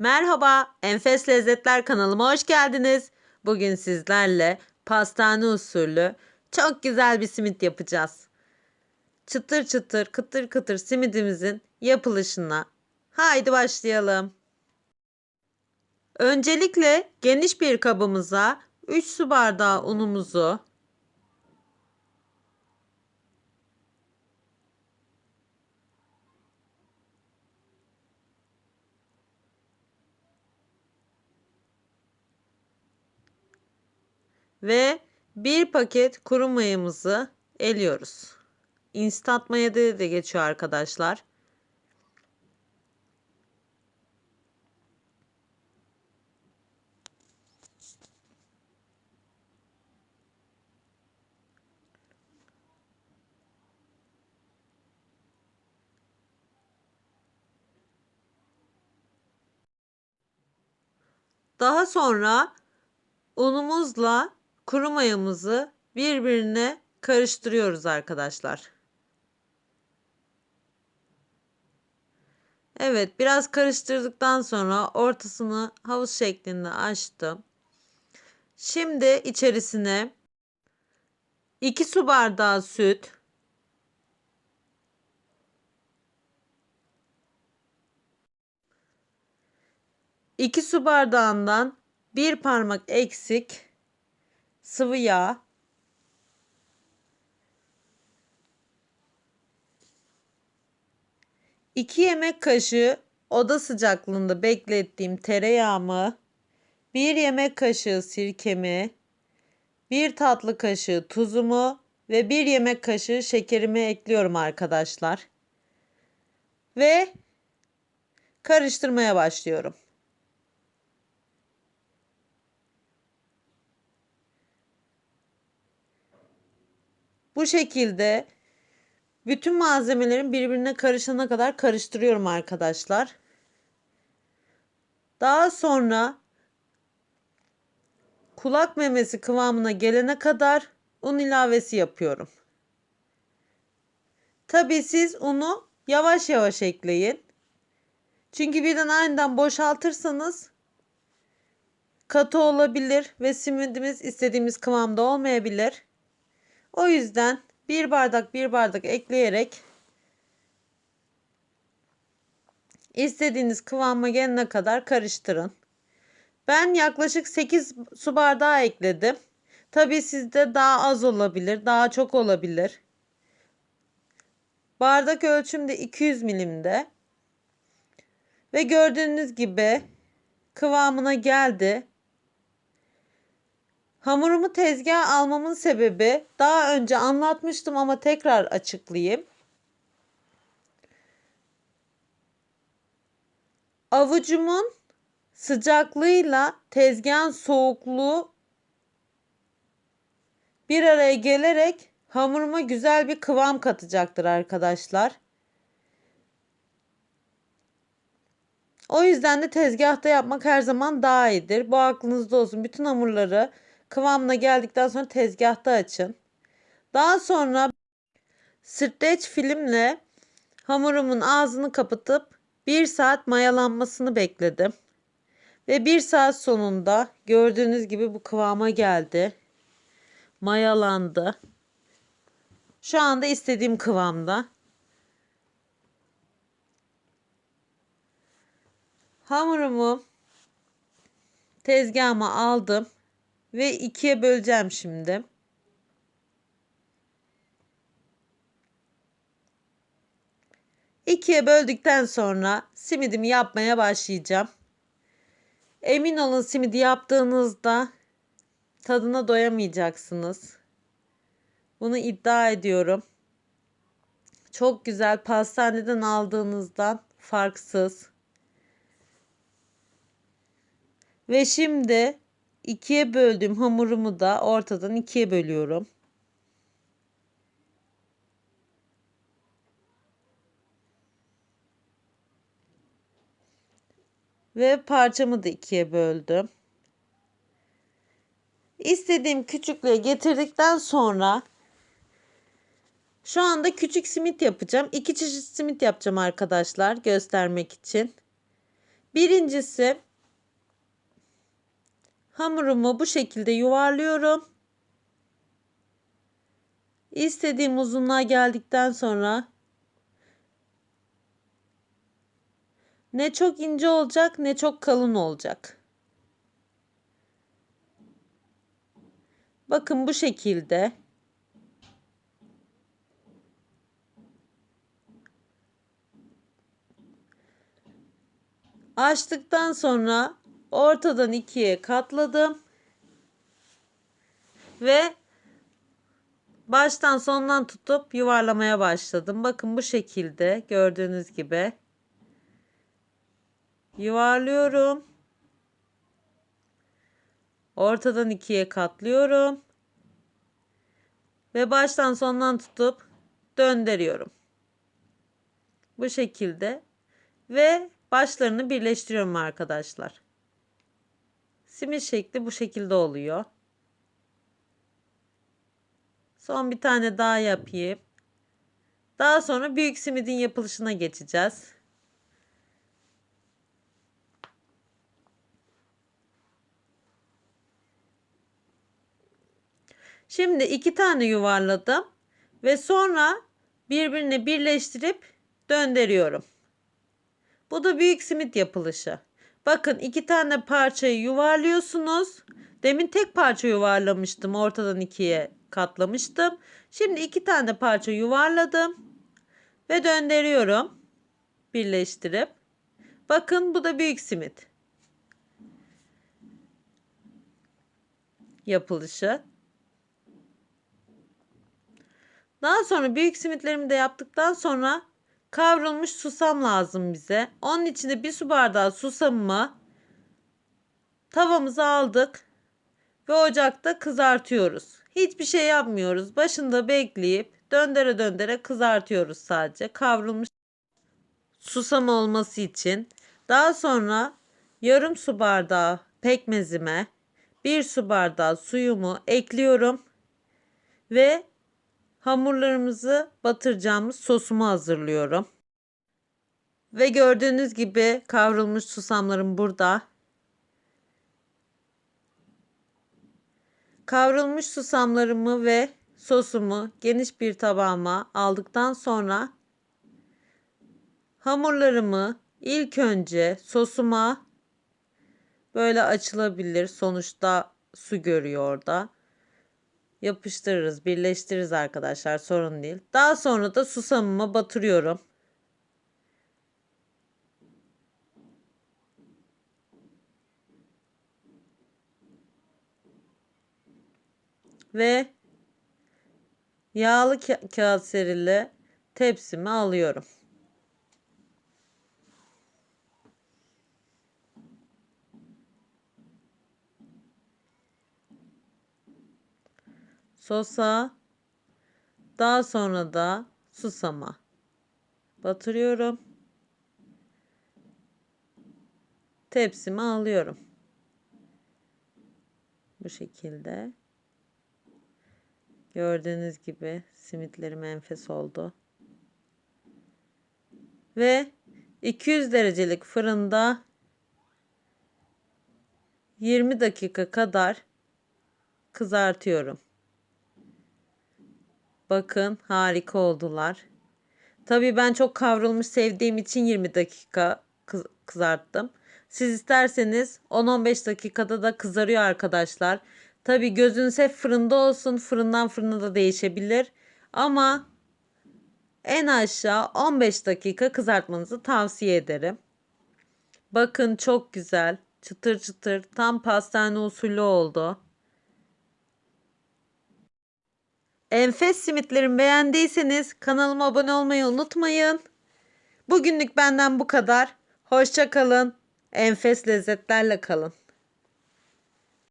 Merhaba, Enfes Lezzetler kanalıma hoş geldiniz. Bugün sizlerle pastane usulü çok güzel bir simit yapacağız. Çıtır çıtır, kıtır kıtır simidimizin yapılışına haydi başlayalım. Öncelikle geniş bir kabımıza 3 su bardağı unumuzu ve bir paket kuru mayamızı eliyoruz. Instant maya diye de geçiyor arkadaşlar. Daha sonra unumuzla kuru mayamızı birbirine karıştırıyoruz arkadaşlar. Evet biraz karıştırdıktan sonra ortasını havuz şeklinde açtım. Şimdi içerisine 2 su bardağı süt, iki su bardağından bir parmak eksik sıvı yağ, iki yemek kaşığı oda sıcaklığında beklettiğim tereyağımı, bir yemek kaşığı sirkemi, bir tatlı kaşığı tuzumu ve bir yemek kaşığı şekerimi ekliyorum arkadaşlar. Ve karıştırmaya başlıyorum. Bu şekilde bütün malzemelerin birbirine karışana kadar karıştırıyorum arkadaşlar. Daha sonra kulak memesi kıvamına gelene kadar un ilavesi yapıyorum. Tabi siz unu yavaş yavaş ekleyin. Çünkü birden aniden boşaltırsanız katı olabilir ve simidimiz istediğimiz kıvamda olmayabilir. O yüzden bir bardak bir bardak ekleyerek istediğiniz kıvama gelene kadar karıştırın. Ben yaklaşık 8 su bardağı ekledim. Tabi sizde daha az olabilir, daha çok olabilir. Bardak ölçümde 200 milimde. Ve gördüğünüz gibi kıvamına geldi. Hamurumu tezgaha almamın sebebi daha önce anlatmıştım ama tekrar açıklayayım. Avucumun sıcaklığıyla tezgahın soğukluğu bir araya gelerek hamuruma güzel bir kıvam katacaktır arkadaşlar. O yüzden de tezgahta yapmak her zaman daha iyidir. Bu aklınızda olsun. Bütün hamurları kıvamına geldikten sonra tezgahta açın. Daha sonra streç filmle hamurumun ağzını kapatıp 1 saat mayalanmasını bekledim. Ve 1 saat sonunda gördüğünüz gibi bu kıvama geldi. Mayalandı. Şu anda istediğim kıvamda. Hamurumu tezgahıma aldım ve ikiye böleceğim şimdi. İkiye böldükten sonra simidimi yapmaya başlayacağım. Emin olun simidi yaptığınızda tadına doyamayacaksınız. Bunu iddia ediyorum. Çok güzel pastaneden aldığınızdan farksız. Ve şimdi ikiye böldüğüm hamurumu da ortadan ikiye bölüyorum. Ve parçamı da ikiye böldüm. İstediğim küçüklüğe getirdikten sonra şu anda küçük simit yapacağım. İki çeşit simit yapacağım arkadaşlar göstermek için. Birincisi hamurumu bu şekilde yuvarlıyorum. İstediğim uzunluğa geldikten sonra ne çok ince olacak ne çok kalın olacak. Bakın bu şekilde. Açtıktan sonra ortadan ikiye katladım. Ve baştan sondan tutup yuvarlamaya başladım. Bakın bu şekilde gördüğünüz gibi. Yuvarlıyorum. Ortadan ikiye katlıyorum. Ve baştan sondan tutup döndürüyorum. Bu şekilde. Ve başlarını birleştiriyorum arkadaşlar. Simit şekli bu şekilde oluyor. Son bir tane daha yapayım. Daha sonra büyük simidin yapılışına geçeceğiz. Şimdi iki tane yuvarladım ve sonra birbirine birleştirip döndürüyorum. Bu da büyük simit yapılışı. Bakın iki tane parçayı yuvarlıyorsunuz. Demin tek parça yuvarlamıştım. Ortadan ikiye katlamıştım. Şimdi iki tane parça yuvarladım. Ve döndürüyorum. Birleştirip. Bakın bu da büyük simit. Yapılışı. Daha sonra büyük simitlerimi de yaptıktan sonra kavrulmuş susam lazım bize. Onun için de bir su bardağı susamımı tavamıza aldık ve ocakta kızartıyoruz. Hiçbir şey yapmıyoruz. Başında bekleyip döndere döndere kızartıyoruz sadece. Kavrulmuş susam olması için. Daha sonra yarım su bardağı pekmezime, bir su bardağı suyumu ekliyorum ve hamurlarımızı batıracağımız sosumu hazırlıyorum. Ve gördüğünüz gibi kavrulmuş susamlarım burada. Kavrulmuş susamlarımı ve sosumu geniş bir tabağıma aldıktan sonra hamurlarımı ilk önce sosuma böyle açılabilir. Sonuçta su görüyor orada yapıştırırız, birleştiririz arkadaşlar. Sorun değil. Daha sonra da susamıma batırıyorum. Ve yağlı ka- kağıt serili tepsimi alıyorum. Sosa, daha sonra da susama batırıyorum. Tepsimi alıyorum. Bu şekilde. Gördüğünüz gibi simitlerim enfes oldu. Ve 200 derecelik fırında 20 dakika kadar kızartıyorum. Bakın harika oldular. Tabii ben çok kavrulmuş sevdiğim için 20 dakika kız kızarttım. Siz isterseniz 10-15 dakikada da kızarıyor arkadaşlar. Tabii gözünüz hep fırında olsun. Fırından fırına da değişebilir. Ama en aşağı 15 dakika kızartmanızı tavsiye ederim. Bakın çok güzel. Çıtır çıtır tam pastane usulü oldu. Enfes simitlerimi beğendiyseniz kanalıma abone olmayı unutmayın. Bugünlük benden bu kadar. Hoşça kalın. Enfes lezzetlerle kalın.